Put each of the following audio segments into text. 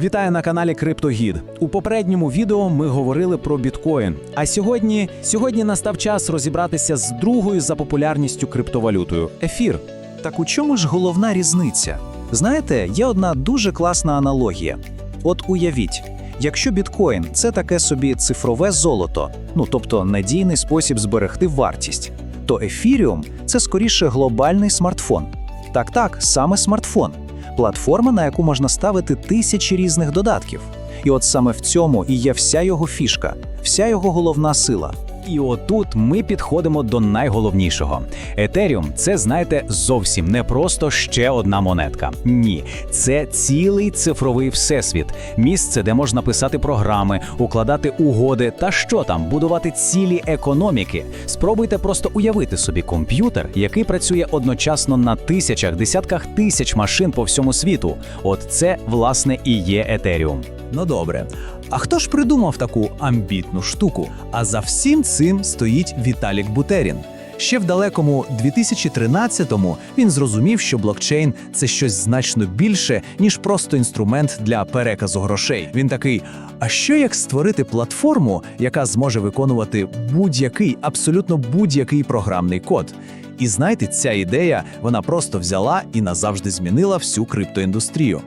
Вітаю на каналі Криптогід. У попередньому відео ми говорили про біткоін. А сьогодні, сьогодні настав час розібратися з другою за популярністю криптовалютою ефір. Так у чому ж головна різниця? Знаєте, є одна дуже класна аналогія. От уявіть, якщо біткоін це таке собі цифрове золото, ну тобто надійний спосіб зберегти вартість, то ефіріум це скоріше глобальний смартфон. Так, так, саме смартфон, платформа, на яку можна ставити тисячі різних додатків. І от саме в цьому і є вся його фішка, вся його головна сила. І отут ми підходимо до найголовнішого. Етеріум це, знаєте, зовсім не просто ще одна монетка. Ні, це цілий цифровий всесвіт, місце, де можна писати програми, укладати угоди та що там, будувати цілі економіки. Спробуйте просто уявити собі комп'ютер, який працює одночасно на тисячах, десятках тисяч машин по всьому світу. От це, власне, і є Етеріум. Ну добре. А хто ж придумав таку амбітну штуку? А за всім цим стоїть Віталік Бутерін. Ще в далекому 2013-му він зрозумів, що блокчейн це щось значно більше, ніж просто інструмент для переказу грошей. Він такий: а що як створити платформу, яка зможе виконувати будь-який, абсолютно будь-який програмний код? І знаєте, ця ідея вона просто взяла і назавжди змінила всю криптоіндустрію.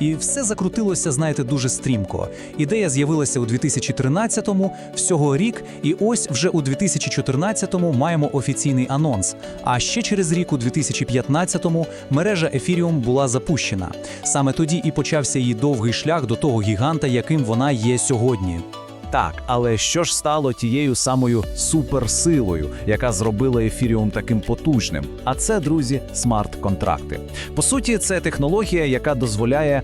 І все закрутилося, знаєте, дуже стрімко. Ідея з'явилася у 2013-му, всього рік, і ось вже у 2014-му маємо офіційний анонс. А ще через рік, у 2015-му, мережа Ethereum була запущена. Саме тоді і почався її довгий шлях до того гіганта, яким вона є сьогодні. Так, але що ж стало тією самою суперсилою, яка зробила ефіріум таким потужним? А це, друзі, смарт-контракти. По суті, це технологія, яка дозволяє.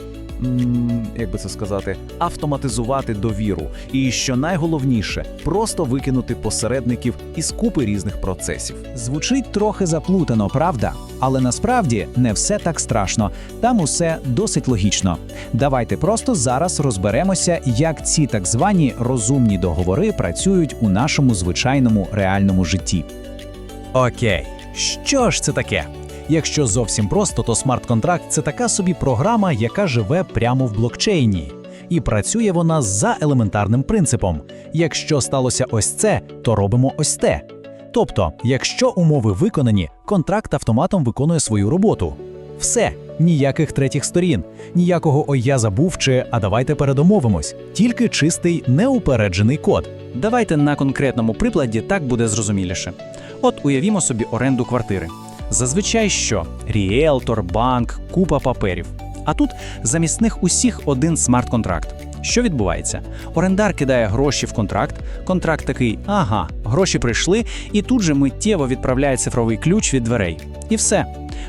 Як би це сказати, автоматизувати довіру, і що найголовніше, просто викинути посередників із купи різних процесів. Звучить трохи заплутано, правда? Але насправді не все так страшно. Там усе досить логічно. Давайте просто зараз розберемося, як ці так звані розумні договори працюють у нашому звичайному реальному житті. Окей, що ж це таке? Якщо зовсім просто, то смарт-контракт це така собі програма, яка живе прямо в блокчейні. І працює вона за елементарним принципом: якщо сталося ось це, то робимо ось те. Тобто, якщо умови виконані, контракт автоматом виконує свою роботу. Все, ніяких третіх сторін, ніякого ой я забув чи а давайте передомовимось, тільки чистий неупереджений код. Давайте на конкретному прикладі так буде зрозуміліше. От уявімо собі оренду квартири. Зазвичай що? Ріелтор, банк, купа паперів. А тут замість них усіх один смарт-контракт. Що відбувається? Орендар кидає гроші в контракт, контракт такий, ага, гроші прийшли, і тут же миттєво відправляє цифровий ключ від дверей. І все.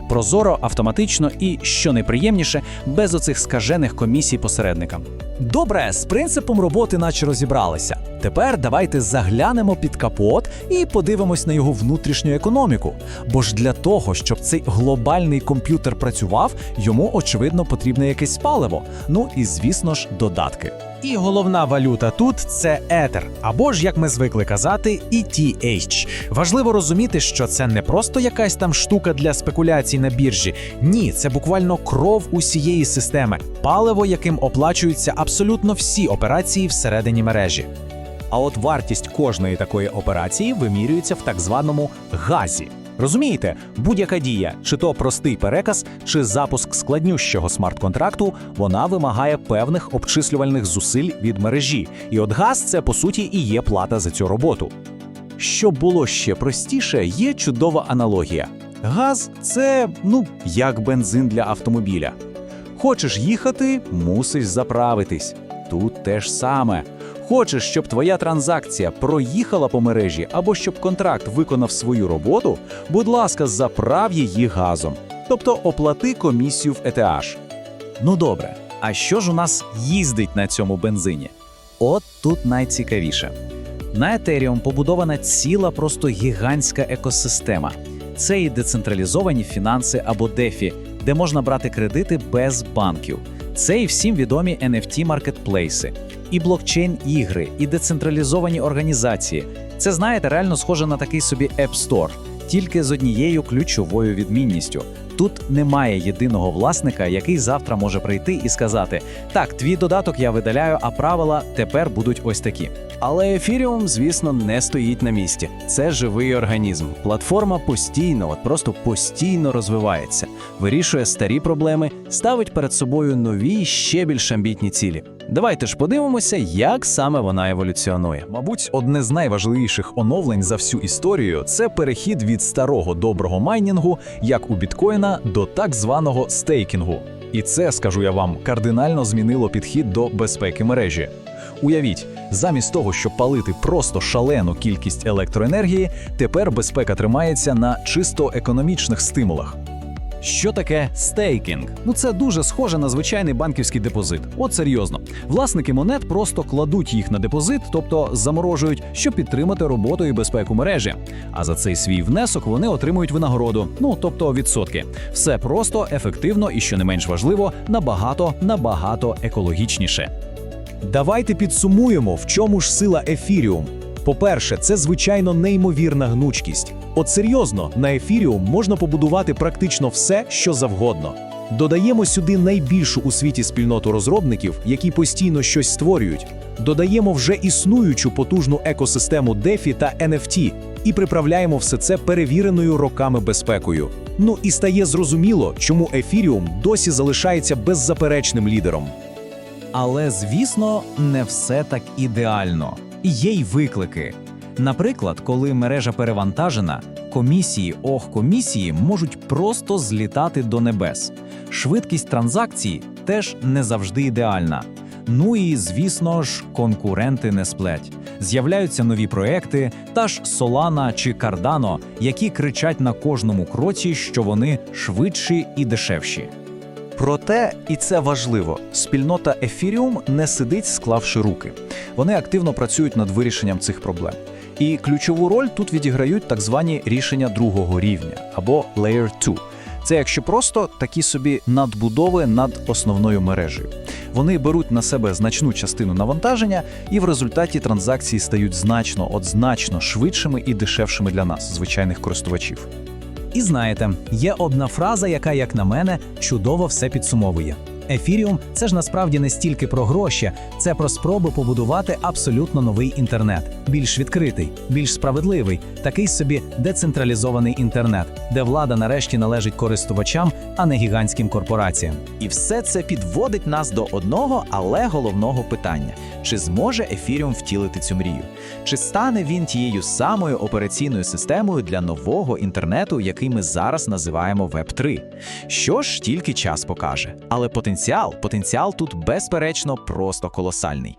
Прозоро, автоматично і, що найприємніше, без оцих скажених комісій посередникам. Добре, з принципом роботи наче розібралися. Тепер давайте заглянемо під капот і подивимось на його внутрішню економіку. Бо ж для того, щоб цей глобальний комп'ютер працював, йому очевидно потрібне якесь паливо. Ну і звісно ж, додатки. І головна валюта тут це етер, або ж, як ми звикли казати, ETH. Важливо розуміти, що це не просто якась там штука для спекуляцій на біржі. Ні, це буквально кров усієї системи, паливо, яким оплачуються абсолютно всі операції всередині мережі. А от вартість кожної такої операції вимірюється в так званому газі. Розумієте, будь-яка дія, чи то простий переказ, чи запуск складнющого смарт-контракту, вона вимагає певних обчислювальних зусиль від мережі. І от газ це по суті і є плата за цю роботу. Щоб було ще простіше, є чудова аналогія. Газ це ну як бензин для автомобіля. Хочеш їхати, мусиш заправитись. Тут те ж саме. Хочеш, щоб твоя транзакція проїхала по мережі або щоб контракт виконав свою роботу, будь ласка, заправ її газом. Тобто оплати комісію в ETH. Ну добре, а що ж у нас їздить на цьому бензині? От тут найцікавіше. На Ethereum побудована ціла просто гігантська екосистема. Це і децентралізовані фінанси або DeFi, де можна брати кредити без банків. Це і всім відомі NFT маркетплейси, і блокчейн ігри, і децентралізовані організації. Це знаєте, реально схоже на такий собі App Store, тільки з однією ключовою відмінністю. Тут немає єдиного власника, який завтра може прийти і сказати: так, твій додаток я видаляю, а правила тепер будуть ось такі. Але ефіріум, звісно, не стоїть на місці. Це живий організм. Платформа постійно, от просто постійно розвивається, вирішує старі проблеми, ставить перед собою нові, ще більш амбітні цілі. Давайте ж подивимося, як саме вона еволюціонує. Мабуть, одне з найважливіших оновлень за всю історію це перехід від старого доброго майнінгу, як у біткоїна, до так званого стейкінгу. І це, скажу я вам, кардинально змінило підхід до безпеки мережі. Уявіть, замість того, щоб палити просто шалену кількість електроенергії, тепер безпека тримається на чисто економічних стимулах. Що таке стейкінг? Ну це дуже схоже на звичайний банківський депозит. От серйозно. Власники монет просто кладуть їх на депозит, тобто заморожують, щоб підтримати роботу і безпеку мережі. А за цей свій внесок вони отримують винагороду, ну тобто відсотки. Все просто, ефективно і, що не менш важливо, набагато набагато екологічніше. Давайте підсумуємо, в чому ж сила ефіріум. По-перше, це звичайно неймовірна гнучкість. От серйозно, на ефіріум можна побудувати практично все, що завгодно. Додаємо сюди найбільшу у світі спільноту розробників, які постійно щось створюють. Додаємо вже існуючу потужну екосистему DeFi та NFT і приправляємо все це перевіреною роками безпекою. Ну і стає зрозуміло, чому ефіріум досі залишається беззаперечним лідером. Але звісно, не все так ідеально. Є й виклики. Наприклад, коли мережа перевантажена, комісії ох комісії можуть просто злітати до небес. Швидкість транзакцій теж не завжди ідеальна. Ну і звісно ж, конкуренти не сплять. З'являються нові проекти, та ж Solana чи Cardano, які кричать на кожному кроці, що вони швидші і дешевші. Проте, і це важливо, спільнота Ефіріум не сидить, склавши руки. Вони активно працюють над вирішенням цих проблем. І ключову роль тут відіграють так звані рішення другого рівня або Layer 2. Це якщо просто такі собі надбудови над основною мережею. Вони беруть на себе значну частину навантаження, і в результаті транзакції стають значно, от значно швидшими і дешевшими для нас, звичайних користувачів. І знаєте, є одна фраза, яка, як на мене, чудово все підсумовує. Ефіріум це ж насправді не стільки про гроші, це про спроби побудувати абсолютно новий інтернет, більш відкритий, більш справедливий, такий собі децентралізований інтернет, де влада нарешті належить користувачам, а не гігантським корпораціям. І все це підводить нас до одного, але головного питання: чи зможе Ефіріум втілити цю мрію? Чи стане він тією самою операційною системою для нового інтернету, який ми зараз називаємо Web 3? Що ж тільки час покаже. Але потенціал, потенціал тут безперечно просто колосальний.